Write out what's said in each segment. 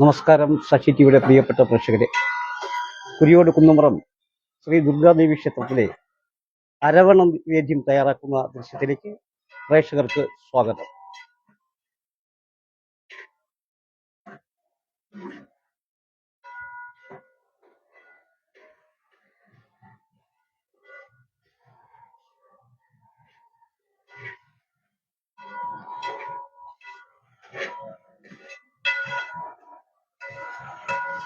നമസ്കാരം ശശി ടിവിയുടെ പ്രിയപ്പെട്ട പ്രേക്ഷകരെ. കുരിയോട് കുന്നുമ്പ്രം ശ്രീ ദുർഗാദേവി ക്ഷേത്രത്തിലെ അരവണ വേദ്യം തയ്യാറാക്കുന്ന ദൃശ്യത്തിലേക്ക് പ്രേക്ഷകർക്ക് സ്വാഗതം.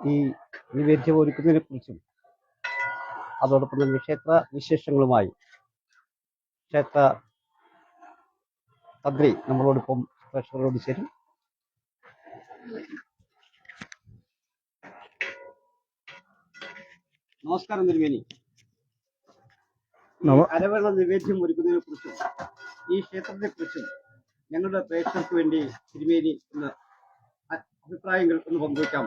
ഈ നിവേദ്യം ഒരുക്കുന്നതിനെ കുറിച്ചും അതോടൊപ്പം തന്നെ ക്ഷേത്ര വിശേഷങ്ങളുമായി ക്ഷേത്ര തന്ത്രി നമ്മളോടൊപ്പം പ്രേക്ഷകരോട് ചേരും. നമസ്കാരം തിരുമേനി അരവണ നിവേദ്യം ഒരുക്കുന്നതിനെ കുറിച്ചും ഈ ക്ഷേത്രത്തെ കുറിച്ചും ഞങ്ങളുടെ പ്രേക്ഷകർക്ക് വേണ്ടി തിരുമേനി ഒന്ന് അഭിപ്രായങ്ങൾ ഒന്ന് പങ്കുവയ്ക്കാം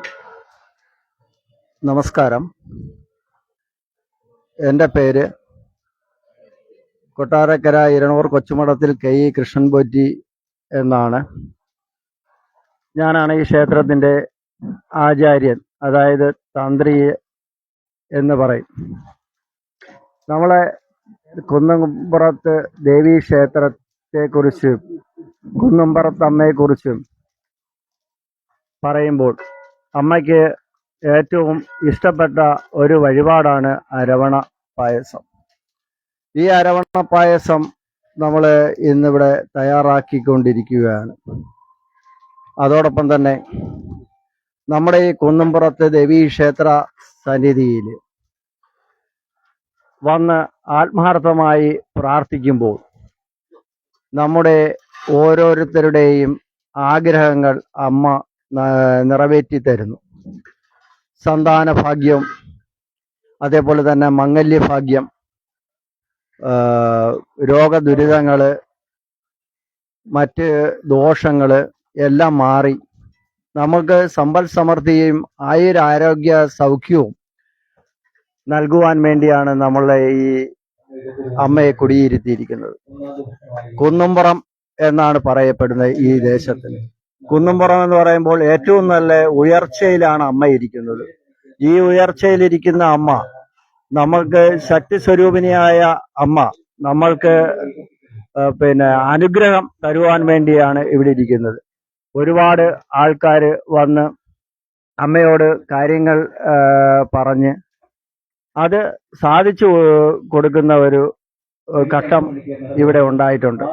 നമസ്കാരം. എന്റെ പേര് കൊട്ടാരക്കര ഇരണൂർ കൊച്ചുമഠത്തിൽ കെ ഇ കൃഷ്ണൻപൊറ്റി എന്നാണ്. ഞാനാണ് ഈ ക്ഷേത്രത്തിന്റെ ആചാര്യൻ അതായത് തന്ത്രി എന്ന് പറയും. നമ്മളെ കുന്നംപുറത്ത് ദേവീ ക്ഷേത്രത്തെക്കുറിച്ചും കുന്നംപുറത്ത് അമ്മയെക്കുറിച്ചും പറയുമ്പോൾ അമ്മയ്ക്ക് ഏറ്റവും ഇഷ്ടപ്പെട്ട ഒരു വഴിപാടാണ് അരവണ പായസം. ഈ അരവണ പായസം നമ്മൾ ഇന്നിവിടെ തയ്യാറാക്കിക്കൊണ്ടിരിക്കുകയാണ്. അതോടൊപ്പം തന്നെ നമ്മുടെ ഈ കുന്നംപുറത്ത് ദേവീ ക്ഷേത്ര സന്നിധിയിൽ വന്ന് ആത്മാർത്ഥമായി പ്രാർത്ഥിക്കുമ്പോൾ നമ്മുടെ ഓരോരുത്തരുടെയും ആഗ്രഹങ്ങൾ അമ്മ നിറവേറ്റി തരുന്നു സന്താന ഭാഗ്യം അതേപോലെ തന്നെ മംഗല്യ ഭാഗ്യം രോഗദുരിതങ്ങൾ മറ്റ് ദോഷങ്ങൾ എല്ലാം മാറി. നമുക്ക് സമ്പൽ സമൃദ്ധിയും ആയുരാരോഗ്യ സൗഖ്യവും നൽകുവാൻ വേണ്ടിയാണ് നമ്മളെ ഈ അമ്മയെ കുടിയിരുത്തിയിരിക്കുന്നത്. കുന്നുംപുറം എന്നാണ് പറയപ്പെടുന്നത് ഈ ദേശത്തിന്. കുന്നുംപുറം എന്ന് പറയുമ്പോൾ ഏറ്റവും നല്ല ഉയർച്ചയിലാണ് അമ്മ ഇരിക്കുന്നത്. ഈ ഉയർച്ചയിലിരിക്കുന്ന അമ്മ നമ്മൾക്ക് ശക്തി സ്വരൂപിണിയായ അമ്മ നമ്മൾക്ക് പിന്നെ അനുഗ്രഹം തരുവാൻ വേണ്ടിയാണ് ഇവിടെ ഇരിക്കുന്നത്. ഒരുപാട് ആൾക്കാർ വന്ന് അമ്മയോട് കാര്യങ്ങൾ പറഞ്ഞ് അത് സാധിച്ചു കൊടുക്കുന്ന ഒരു ഘട്ടം ഇവിടെ ഉണ്ടായിട്ടുണ്ട്.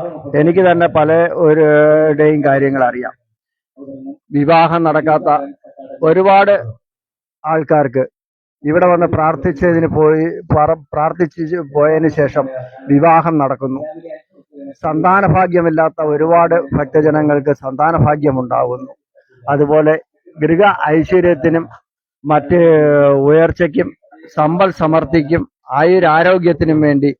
എനിക്ക് തന്നെ പല ഒരുടെയും കാര്യങ്ങൾ അറിയാം വിവാഹം നടക്കാത്ത ഒരുപാട് ആൾക്കാർക്ക് ഇവിടെ വന്ന് പ്രാർത്ഥിച്ചതിന് പോയി പ്രാർത്ഥിച്ച് പോയതിന് ശേഷം വിവാഹം നടക്കുന്നു. സന്താന ഭാഗ്യമില്ലാത്ത ഒരുപാട് ഭക്തജനങ്ങൾക്ക് സന്താന ഭാഗ്യം ഉണ്ടാകുന്നു അതുപോലെ ഗൃഹ ഐശ്വര്യത്തിനും മറ്റ് ഉയർച്ചയ്ക്കും സമ്പൽ സമർത്ഥിക്കും ആയുരാരോഗ്യത്തിനും വേണ്ടി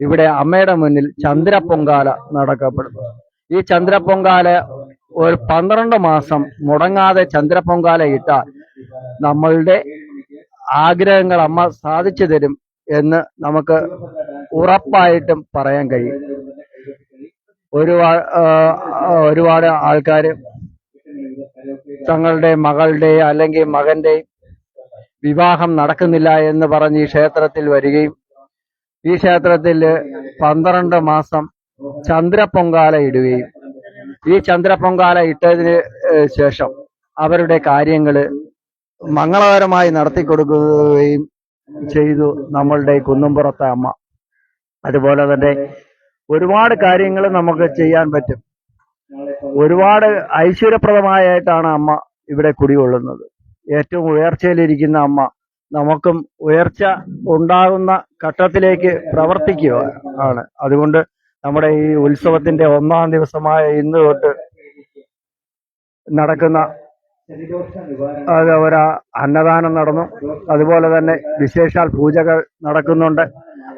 ഇവിടെ അമ്മയുടെ മുന്നിൽ ചന്ദ്രപ്പൊങ്കാല നടക്കപ്പെടുന്നു. ഈ ചന്ദ്രപ്പൊങ്കാല ഒരു പന്ത്രണ്ട് മാസം മുടങ്ങാതെ ചന്ദ്രപ്പൊങ്കാല ഇട്ടാൽ നമ്മളുടെ ആഗ്രഹങ്ങൾ അമ്മ സാധിച്ചു തരും എന്ന് നമുക്ക് ഉറപ്പായിട്ടും പറയാൻ കഴിയും. ഒരുപാട് ഒരുപാട് ആൾക്കാർ തങ്ങളുടെ മകളുടെ അല്ലെങ്കിൽ മകന്റെ വിവാഹം നടക്കുന്നില്ല എന്ന് പറഞ്ഞ് ഈ ക്ഷേത്രത്തിൽ വരികയും ഈ ക്ഷേത്രത്തിൽ പന്ത്രണ്ട് മാസം ചന്ദ്രപ്പൊങ്കാല ഇടുകയും ഈ ചന്ദ്രപൊങ്കാല ഇട്ടതിന് ശേഷം അവരുടെ കാര്യങ്ങൾ മംഗളകരമായി നടത്തി കൊടുക്കുകയും ചെയ്തു നമ്മളുടെ കുന്നുംപുറത്തെ അമ്മ. അതുപോലെ തന്നെ ഒരുപാട് കാര്യങ്ങൾ നമുക്ക് ചെയ്യാൻ പറ്റും. ഒരുപാട് ഐശ്വര്യപ്രദമായിട്ടാണ് അമ്മ ഇവിടെ കുടികൊള്ളുന്നത്. ഏറ്റവും ഉയർച്ചയിലിരിക്കുന്ന അമ്മ നമുക്കും ഉയർച്ച ഉണ്ടാകുന്ന ഘട്ടത്തിലേക്ക് പ്രവർത്തിക്കുക ആണ്. അതുകൊണ്ട് നമ്മുടെ ഈ ഉത്സവത്തിന്റെ ഒന്നാം ദിവസമായ ഇന്ന് തൊട്ട് നടക്കുന്ന അത് ഒരു അന്നദാനം നടന്നു. അതുപോലെ തന്നെ വിശേഷാൽ പൂജകൾ നടക്കുന്നുണ്ട്.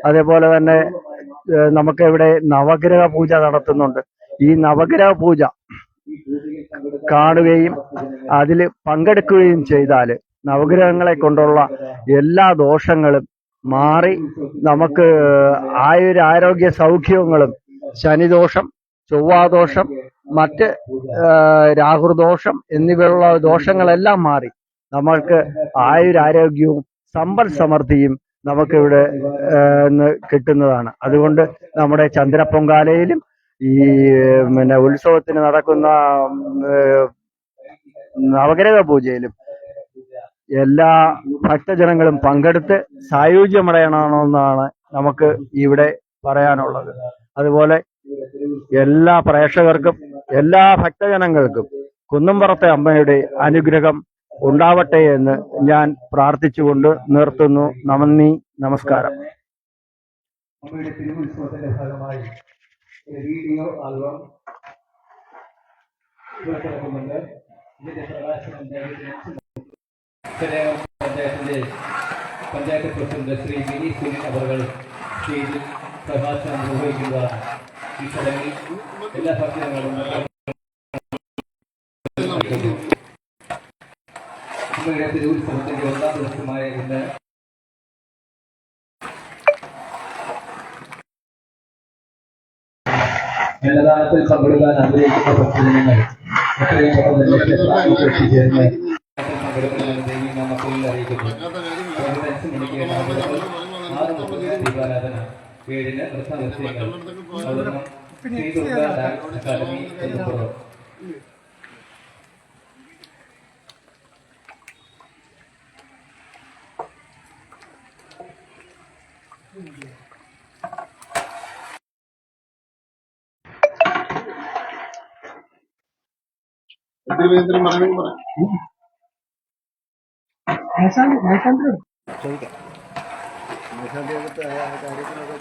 അതേപോലെ തന്നെ നമുക്ക് ഇവിടെ നവഗ്രഹ പൂജ നടത്തുന്നുണ്ട്. ഈ നവഗ്രഹ പൂജ കാണുകയും അതിൽ പങ്കെടുക്കുകയും ചെയ്താൽ നവഗ്രഹങ്ങളെ കൊണ്ടുള്ള എല്ലാ ദോഷങ്ങളും മാറി നമുക്ക് ആയുരാരോഗ്യ സൗഖ്യങ്ങളും ശനിദോഷം ചൊവ്വാദോഷം മറ്റ് രാഹുർദോഷം എന്നിവയുള്ള ദോഷങ്ങളെല്ലാം മാറി. നമ്മൾക്ക് ആയുരാരോഗ്യവും സമ്പൽ സമൃദ്ധിയും നമുക്കിവിടെ കിട്ടുന്നതാണ്. അതുകൊണ്ട് നമ്മുടെ ചന്ദ്രപ്പൊങ്കാലയിലും ഈ പിന്നെ ഉത്സവത്തിന് നടക്കുന്ന നവഗ്രഹ പൂജയിലും എല്ലാ ഭക്തജനങ്ങളും പങ്കെടുത്ത് സായുജ്യമടയണമെന്നാണ് നമുക്ക് ഇവിടെ പറയാനുള്ളത്. അതുപോലെ എല്ലാ പ്രേക്ഷകർക്കും എല്ലാ ഭക്തജനങ്ങൾക്കും കുന്നംപുറത്തെ അമ്മയുടെ അനുഗ്രഹം ഉണ്ടാവട്ടെ എന്ന് ഞാൻ പ്രാർത്ഥിച്ചുകൊണ്ട് നിർത്തുന്നു. നന്ദി നമസ്കാരം. അമ്മയുടെ ഭാഗമായി വീഡിയോ പ്രകാശനം പഞ്ചായത്തിന്റെ പഞ്ചായത്ത് പ്രസിഡന്റ് ശ്രീ മിനി സുനിൽ അവർ സ്റ്റേജിൽ പ്രഭാഷണം നിർവഹിക്കുന്നതാണ് ഈ ചടങ്ങിൽ എല്ലാ ഭക്തജനങ്ങളും അമ്മയുടെ തിരുവുത്സവത്തിന്റെ ഒന്നാം ദിവസമായ ഇന്ന് അന്നദാനത്തിൽ പങ്കെടുക്കാൻ ആഗ്രഹിക്കുന്ന ഭക്തജനങ്ങൾ എത്രയും പെട്ടെന്ന് ക്ഷേത്രത്തിൽ എത്തിച്ചേർന്ന് അറിയിക്കുന്നു ഏകദേശം മണിക്ക് നാമത്തിൽ ആറ് മുപ്പതിന് ദീപാരാധന ഏഴിന് നൃത്തനൃത്യങ്ങൾ അവതരണം ശ്രീ ഡാൻസ് അക്കാദമി എന്നുപുറം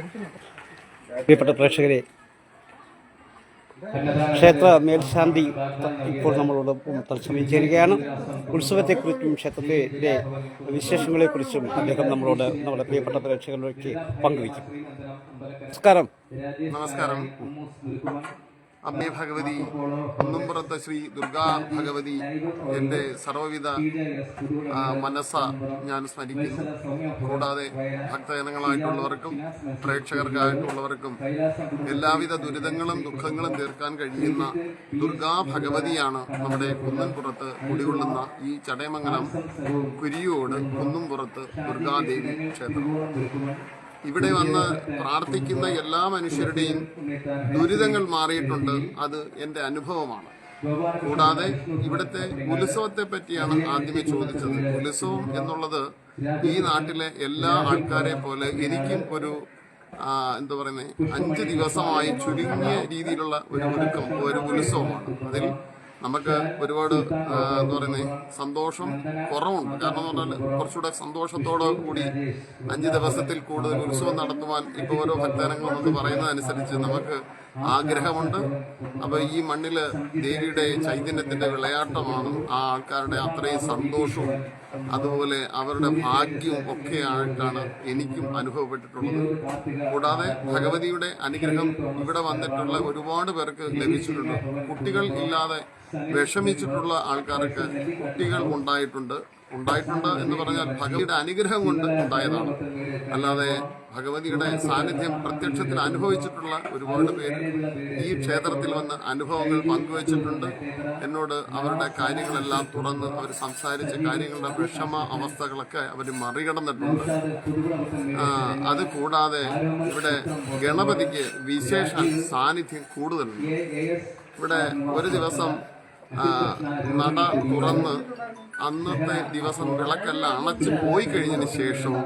എന്തെങ്കിലും പ്രിയപ്പെട്ട പ്രേക്ഷകരെ ക്ഷേത്ര മേൽശാന്തി ഇപ്പോൾ നമ്മളോട് തത്സമയം ചേരുകയാണ് ഉത്സവത്തെക്കുറിച്ചും ക്ഷേത്രത്തിലെ വിശേഷങ്ങളെക്കുറിച്ചും അദ്ദേഹം നമ്മളോട് നമ്മുടെ പ്രിയപ്പെട്ട പ്രേക്ഷകരിലേക്ക് പങ്കുവയ്ക്കും. നമസ്കാരം. നമസ്കാരം. അമ്മേ ഭഗവതി കുന്നുംപുറത്ത് ശ്രീ ദുർഗാ ഭഗവതി എന്റെ സർവവിധ മനസ്സ ഞാൻ സ്മരിക്കുന്നു. കൂടാതെ ഭക്തജനങ്ങളായിട്ടുള്ളവർക്കും പ്രേക്ഷകർക്കായിട്ടുള്ളവർക്കും എല്ലാവിധ ദുരിതങ്ങളും ദുഃഖങ്ങളും തീർക്കാൻ കഴിയുന്ന ദുർഗാ ഭഗവതിയാണ് നമ്മുടെ കുന്നൻപുറത്ത് കുടികൊള്ളുന്ന ഈ ചടയമംഗലം കുരിയോട് കുന്നുംപുറത്ത് ദുർഗാദേവി ക്ഷേത്രം. ഇവിടെ വന്ന് പ്രാർത്ഥിക്കുന്ന എല്ലാ മനുഷ്യരുടെയും ദുരിതങ്ങൾ മാറിയിട്ടുണ്ട്. അത് എന്റെ അനുഭവമാണ്. കൂടാതെ ഇവിടുത്തെ ഉത്സവത്തെ പറ്റിയാണ് ആദ്യമേ ചോദിച്ചത്. ഉത്സവം എന്നുള്ളത് ഈ നാട്ടിലെ എല്ലാ ആൾക്കാരെ പോലെ എനിക്കും ഒരു എന്താ പറയുന്നത് അഞ്ച് ദിവസമായി ചുരുങ്ങിയ രീതിയിലുള്ള ഒരു ഒരുക്കം ഒരു ഉത്സവമാണ്. അതിൽ നമുക്ക് ഒരുപാട് എന്താ പറയുന്നത് സന്തോഷം കുറവുണ്ട്. കാരണം എന്ന് പറഞ്ഞാൽ കുറച്ചുകൂടെ സന്തോഷത്തോടു കൂടി അഞ്ച് ദിവസത്തിൽ കൂടുതൽ ഉത്സവം നടത്തുവാൻ ഇപ്പോൾ ഓരോ ഭക്തജനങ്ങളും എന്ന് പറയുന്നതനുസരിച്ച് നമുക്ക് ആഗ്രഹമുണ്ട്. അപ്പോൾ ഈ മണ്ണിൽ ദേവിയുടെ ചൈതന്യത്തിന്റെ വിളയാട്ടമാണ് ആ ആൾക്കാരുടെ അത്രയും സന്തോഷവും അതുപോലെ അവരുടെ ഭാഗ്യവും ഒക്കെ ആയിട്ടാണ് എനിക്കും അനുഭവപ്പെട്ടിട്ടുള്ളത്. കൂടാതെ ഭഗവതിയുടെ അനുഗ്രഹം ഇവിടെ വന്നിട്ടുള്ള ഒരുപാട് പേർക്ക് ലഭിച്ചിട്ടുണ്ട്. കുട്ടികൾ ഇല്ലാതെ വിഷമിച്ചിട്ടുള്ള ആൾക്കാർക്ക് കുട്ടികൾ ഉണ്ടായിട്ടുണ്ട്. ഉണ്ടായിട്ടുണ്ട് എന്ന് പറഞ്ഞാൽ ഭഗവതിയുടെ അനുഗ്രഹം കൊണ്ട് ഉണ്ടായതാണ്. അല്ലാതെ ഭഗവതിയുടെ സാന്നിധ്യം പ്രത്യക്ഷത്തിൽ അനുഭവിച്ചിട്ടുള്ള ഒരുപാട് പേര് ഈ ക്ഷേത്രത്തിൽ വന്ന് അനുഭവങ്ങൾ പങ്കുവച്ചിട്ടുണ്ട്. എന്നോട് അവരുടെ കാര്യങ്ങളെല്ലാം തുറന്ന് അവർ സംസാരിച്ച കാര്യങ്ങളുടെ വിഷമ അവസ്ഥകളൊക്കെ അവർ മറികടന്നിട്ടുണ്ട്. അത് കൂടാതെ ഇവിടെ ഗണപതിക്ക് വിശേഷ സാന്നിധ്യം കൂടുതലുണ്ട്. ഇവിടെ ഒരു ദിവസം നട തുറന്ന് അന്നത്തെ ദിവസം വിളക്കെല്ലാം അണച്ച് പോയി കഴിഞ്ഞതിന് ശേഷവും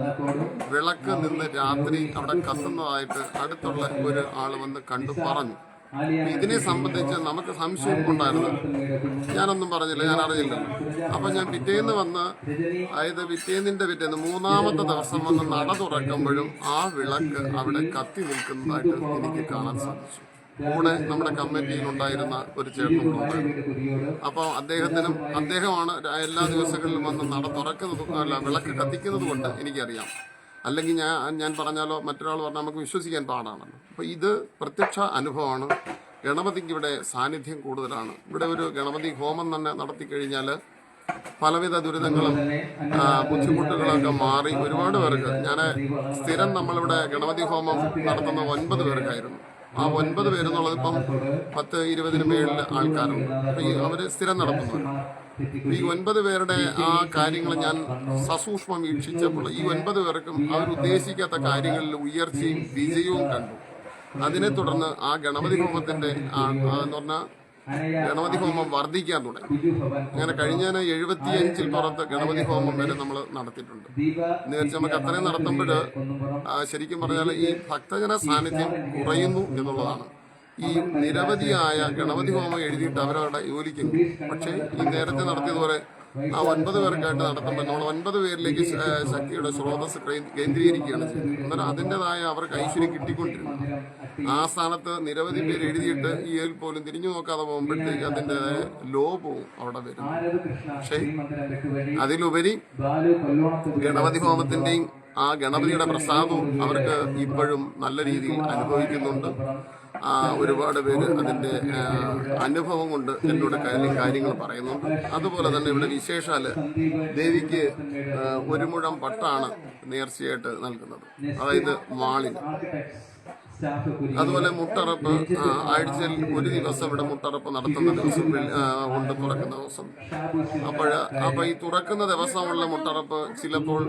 വിളക്ക് നിന്ന് രാത്രി അവിടെ കത്തുന്നതായിട്ട് അടുത്തുള്ള ഒരു ആൾ വന്ന് കണ്ടു പറഞ്ഞു. ഇതിനെ സംബന്ധിച്ച് നമുക്ക് സംശയം ഉണ്ടായിരുന്നു. ഞാനൊന്നും പറഞ്ഞില്ല ഞാൻ അറിഞ്ഞില്ല. അപ്പൊ ഞാൻ പിറ്റേന്ന് വന്ന് അതായത് പിറ്റേന്നിന്റെ പിറ്റേന്ന് മൂന്നാമത്തെ ദിവസം വന്ന് നട തുറക്കുമ്പോഴും ആ വിളക്ക് അവിടെ കത്തി നിൽക്കുന്നതായിട്ട് എനിക്ക് കാണാൻ സാധിച്ചു. കൂടെ നമ്മുടെ കമ്മിറ്റിയിലുണ്ടായിരുന്ന ഒരു ചേട്ടനുണ്ട് അപ്പോൾ അദ്ദേഹത്തിനും അദ്ദേഹമാണ് എല്ലാ ദിവസങ്ങളിലും വന്ന് നട തുറക്കുന്നത് അല്ല വിളക്ക് കത്തിക്കുന്നത് കൊണ്ട് എനിക്കറിയാം. അല്ലെങ്കിൽ ഞാൻ ഞാൻ പറഞ്ഞാലോ മറ്റൊരാൾ പറഞ്ഞാൽ നമുക്ക് വിശ്വസിക്കാൻ പാടാണല്ലോ. അപ്പോൾ ഇത് പ്രത്യക്ഷ അനുഭവമാണ്. ഗണപതിക്ക് ഇവിടെ സാന്നിധ്യം കൂടുതലാണ്. ഇവിടെ ഒരു ഗണപതി ഹോമം തന്നെ നടത്തി കഴിഞ്ഞാൽ പലവിധ ദുരിതങ്ങളും ബുദ്ധിമുട്ടുകളൊക്കെ മാറി ഒരുപാട് പേർക്ക്. ഞാൻ സ്ഥിരം നമ്മളിവിടെ ഗണപതി ഹോമം നടത്തുന്ന ഒൻപത് പേർക്കായിരുന്നു. ആ ഒൻപത് പേരെന്നുള്ളത് ഇപ്പം പത്ത് ഇരുപതിന് മേളിൽ ആൾക്കാരുണ്ട്. അപ്പൊ ഈ അവർ സ്ഥിരം നടക്കുന്നു ഈ ഒൻപത് പേരുടെ ആ കാര്യങ്ങൾ ഞാൻ സസൂക്ഷ്മം വീക്ഷിച്ചപ്പോൾ ഈ ഒൻപത് പേർക്കും അവർ ഉദ്ദേശിക്കാത്ത കാര്യങ്ങളിൽ ഉയർച്ചയും വിജയവും കണ്ടു. അതിനെ തുടർന്ന് ആ ഗണപതി ആ എന്ന് പറഞ്ഞാൽ ഗണപതി ഹോമം വർദ്ധിക്കാൻ തുടങ്ങി. അങ്ങനെ കഴിഞ്ഞ എഴുപത്തിയഞ്ചിൽ പുറത്ത് ഗണപതി ഹോമം വരെ നമ്മൾ നടത്തിയിട്ടുണ്ട്. വെച്ചാൽ നമുക്ക് അത്രയും നടത്തുമ്പോൾ ശരിക്കും പറഞ്ഞാൽ ഈ ഭക്തജന സാന്നിധ്യം കുറയുന്നു എന്നുള്ളതാണ്. ഈ നിരവധിയായ ഗണപതി ഹോമം എഴുതിയിട്ട് അവരവരുടെ ജോലിക്ക് പക്ഷേ ഈ നേരത്തെ നടത്തിയതുപോലെ ആ ഒൻപത് പേർക്കായിട്ട് നടത്തുമ്പോൾ നമ്മൾ ഒൻപത് പേരിലേക്ക് ശക്തിയുടെ സ്രോതസ് ക്രേ- കേന്ദ്രീകരിക്കുകയാണ് ചെയ്യുന്നത്. അന്നേരം അതിന്റെതായ അവർക്ക് ഐശ്വര്യം കിട്ടിക്കൊണ്ടിരുന്നു. ആ സ്ഥാനത്ത് നിരവധി പേര് എഴുതിയിട്ട് ഈ പോലും തിരിഞ്ഞു നോക്കാതെ പോകുമ്പോഴത്തേക്ക് അതിന്റെതായ ലോപവും അവിടെ വരും പക്ഷേ അതിലുപരി ഗണപതി ഹോമത്തിന്റെയും ആ ഗണപതിയുടെ പ്രസാദവും അവർക്ക് ഇപ്പോഴും നല്ല രീതിയിൽ അനുഭവിക്കുന്നുണ്ട്. ഒരുപാട് പേര് അതിന്റെ ആ, അനുഭവം കൊണ്ട് എന്നോട് കാര്യം കാര്യങ്ങൾ പറയുന്നുണ്ട്. അതുപോലെ തന്നെ ഇവിടെ വിശേഷാൽ ദേവിക്ക് ഒരു മുഴം പട്ടാണ് നേർച്ചയായിട്ട് നൽകുന്നത്. അതായത് മാളിന്. അതുപോലെ മുട്ടറപ്പ് ആഴ്ചയിൽ ഒരു ദിവസം ഇവിടെ മുട്ടറപ്പ് നടത്തുന്ന ദിവസം ഉണ്ട് തുറക്കുന്ന ദിവസം. അപ്പോൾ അപ്പൊ ഈ തുറക്കുന്ന ദിവസമുള്ള മുട്ടറപ്പ് ചിലപ്പോൾ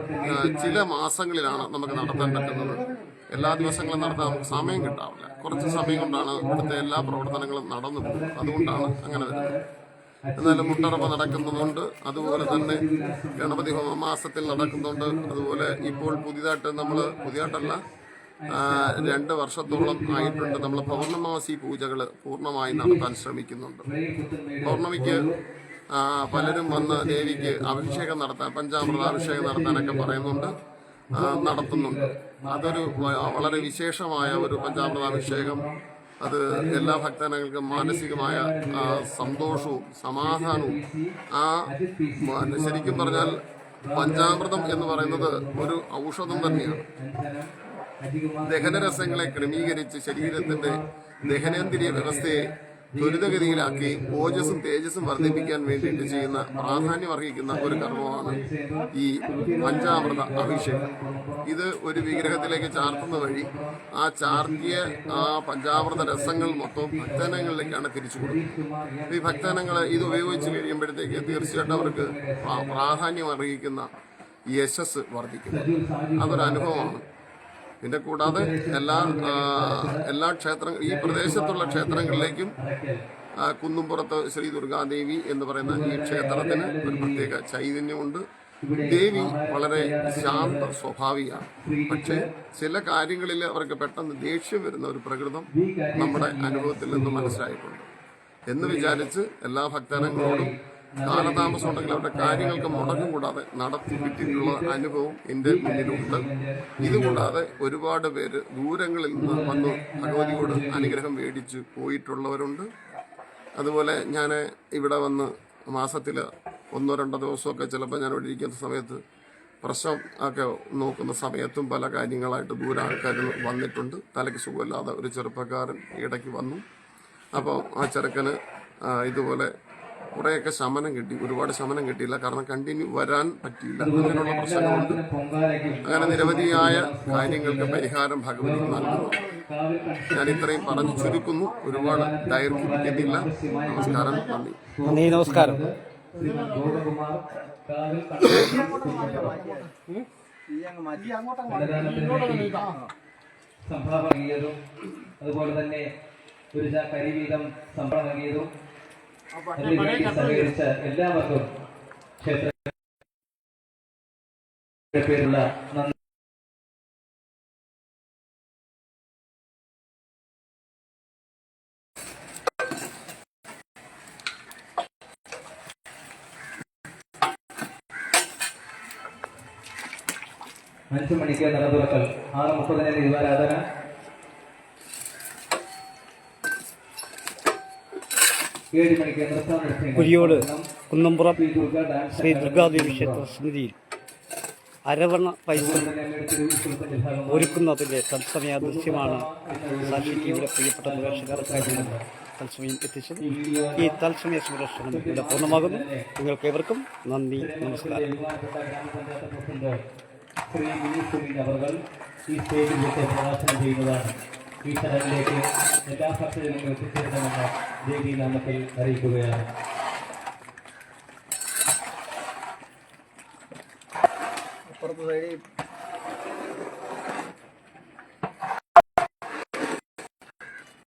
ചില മാസങ്ങളിലാണ് നമുക്ക് നടത്താൻ പറ്റുന്നത്. എല്ലാ ദിവസങ്ങളും നടത്താൻ നമുക്ക് സമയം കിട്ടാവില്ല കുറച്ച് സമയം കൊണ്ടാണ് ഇവിടുത്തെ എല്ലാ പ്രവർത്തനങ്ങളും നടന്നു പോകുന്നത് അതുകൊണ്ടാണ് അങ്ങനെ വരുന്നത്. എന്നാലും മുട്ടടപ്പ് നടക്കുന്നതുകൊണ്ട് അതുപോലെ തന്നെ ഗണപതി ഹോമ മാസത്തിൽ നടക്കുന്നുണ്ട് അതുപോലെ ഇപ്പോൾ പുതിയതായിട്ട് നമ്മൾ പുതിയതായിട്ടല്ല രണ്ട് വർഷത്തോളം ആയിട്ടുണ്ട്. നമ്മൾ പൗർണമാസി പൂജകൾ പൂർണമായി നടത്താൻ ശ്രമിക്കുന്നുണ്ട്. പൗർണമിക്ക് പലരും വന്ന് ദേവിക്ക് അഭിഷേകം നടത്താൻ പഞ്ചാമൃത അഭിഷേകം നടത്താനൊക്കെ പറയുന്നുണ്ട് നടത്തുന്നുണ്ട്. അതൊരു വളരെ വിശേഷമായ ഒരു പഞ്ചാമൃതാഭിഷേകം അത് എല്ലാ ഭക്തജനങ്ങൾക്കും മാനസികമായ സന്തോഷവും സമാധാനവും. ആ ശരിക്കും പറഞ്ഞാൽ പഞ്ചാമൃതം എന്ന് പറയുന്നത് ഒരു ഔഷധം തന്നെയാണ്. ദഹനരസങ്ങളെ ക്രമീകരിച്ച് ശരീരത്തിന്റെ ദഹനേന്ദ്രിയ വ്യവസ്ഥയെ ത്വരിതഗതിയിലാക്കി ഓജസ്സും തേജസ്സും വർദ്ധിപ്പിക്കാൻ വേണ്ടിയിട്ട് ചെയ്യുന്ന പ്രാധാന്യം അർഹിക്കുന്ന ഒരു കർമ്മമാണ് ഈ പഞ്ചാമൃത അഭിഷേകം. ഇത് ഒരു വിഗ്രഹത്തിലേക്ക് ചാർത്തുന്ന വഴി ആ ചാർത്തിയ ആ പഞ്ചാമൃത രസങ്ങൾ മൊത്തം ഭക്തനങ്ങളിലേക്കാണ് തിരിച്ചു കൊടുക്കുന്നത്. ഈ ഭക്തനങ്ങൾ ഇത് ഉപയോഗിച്ച് കഴിയുമ്പോഴത്തേക്ക് തീർച്ചയായിട്ടും അവർക്ക് പ്രാ- പ്രാധാന്യം അർഹിക്കുന്ന യശസ് വർദ്ധിക്കുന്നു. അതൊരു അനുഭവമാണ്. പിന്നെ കൂടാതെ എല്ലാ എല്ലാ ക്ഷേത്ര ഈ പ്രദേശത്തുള്ള ക്ഷേത്രങ്ങളിലേക്കും കുന്നുംപുറത്ത് ശ്രീ ദുർഗാദേവി എന്ന് പറയുന്ന ഈ ക്ഷേത്രത്തിന് ഒരു പ്രത്യേക ചൈതന്യമുണ്ട്. ദേവി വളരെ ശാന്ത സ്വഭാവിയാണ്. പക്ഷേ ചില കാര്യങ്ങളിൽ അവർക്ക് പെട്ടെന്ന് ദേഷ്യം വരുന്ന ഒരു പ്രകൃതം നമ്മുടെ അനുഭവത്തിൽ നിന്ന് മനസ്സിലായിട്ടുണ്ട്. എന്ന് വിചാരിച്ച് എല്ലാ ഭക്തജനങ്ങളോടും കാലതാമസം ഉണ്ടെങ്കിൽ അവരുടെ കാര്യങ്ങൾക്ക് മുടക്കം കൂടാതെ നടത്തി കിട്ടിയിട്ടുള്ള അനുഭവം എന്റെ മുന്നിലുണ്ട്. ഇതുകൂടാതെ ഒരുപാട് പേര് ദൂരങ്ങളിൽ നിന്ന് വന്ന് ഭഗവതിയോട് അനുഗ്രഹം മേടിച്ച് പോയിട്ടുള്ളവരുണ്ട്. അതുപോലെ ഞാൻ ഇവിടെ വന്ന് മാസത്തിൽ ഒന്നോ രണ്ടോ ദിവസമൊക്കെ ചിലപ്പോൾ ഞാൻ ഇവിടെ ഇരിക്കുന്ന സമയത്ത് പ്രശ്നം ഒക്കെ നോക്കുന്ന സമയത്തും പല കാര്യങ്ങളായിട്ട് ദൂരെ ആൾക്കാർ വന്നിട്ടുണ്ട്. തലയ്ക്ക് സുഖമില്ലാതെ ഒരു ചെറുപ്പക്കാരൻ ഇടയ്ക്ക് വന്നു. അപ്പോൾ ആ ചെറുക്കന് ഇതുപോലെ കുറേയൊക്കെ ശമനം കിട്ടി ഒരുപാട് ശമനം കിട്ടിയില്ല. കാരണം കണ്ടിന്യൂ വരാൻ പറ്റിയില്ല. അങ്ങനെയുള്ള പ്രശ്നങ്ങളുണ്ട്. അങ്ങനെ നിരവധിയായ കാര്യങ്ങൾക്ക് പരിഹാരം ഭഗവതി നൽകുന്നു. ഞാൻ ഇത്രയും പറഞ്ഞു ചുരുക്കുന്നു. ഒരുപാട് ദൈർഘ്യമില്ല നമസ്കാരം. നന്ദി. നന്ദി. നമസ്കാരം. സംഭാവന നൽകിയതും അതുപോലെ തന്നെ ഒരു കരിവീതം കരി വീതം സംഭാവന നൽകിയതും സഹകരിച്ച എല്ലാവർക്കും ക്ഷേത്ര പേരുള്ള നന്ദി അഞ്ചു മണിക്ക് നട ആറ് മുപ്പതിന് ദീപാരാധന ഏഴ് മണിക്ക് നൃത്തം നടത്തി കുരിയോട് കുന്നമ്പുറം ശ്രീ ദുർഗാദേവി ക്ഷേത്ര സമിതിയിൽ അരവണ പൈസ ഒരുക്കുന്നതിന്റെ തത്സമയ ദൃശ്യമാണ് സാക്ഷി ടിവിയുടെ പ്രിയപ്പെട്ട പ്രേക്ഷകർ തത്സമയം എത്തിച്ചത്. ഈ തത്സമയ സംരക്ഷണം ഇവിടെ പൂർണമാകുന്നു. നിങ്ങൾക്ക് ഏവർക്കും നന്ദി നമസ്കാരം. ശ്രീ അവർ ഈ സ്റ്റേജിൽ പ്രകാശനം ചെയ്യുന്നതാണ്. ഈ ചടങ്ങിലേക്ക് എല്ലാ ഭക്തജനങ്ങളും എത്തിച്ചേരണമെന്ന് ദേവി നാമത്തിൽ അറിയിക്കുകയാണ്. പുറത്ത് സൈഡിൽ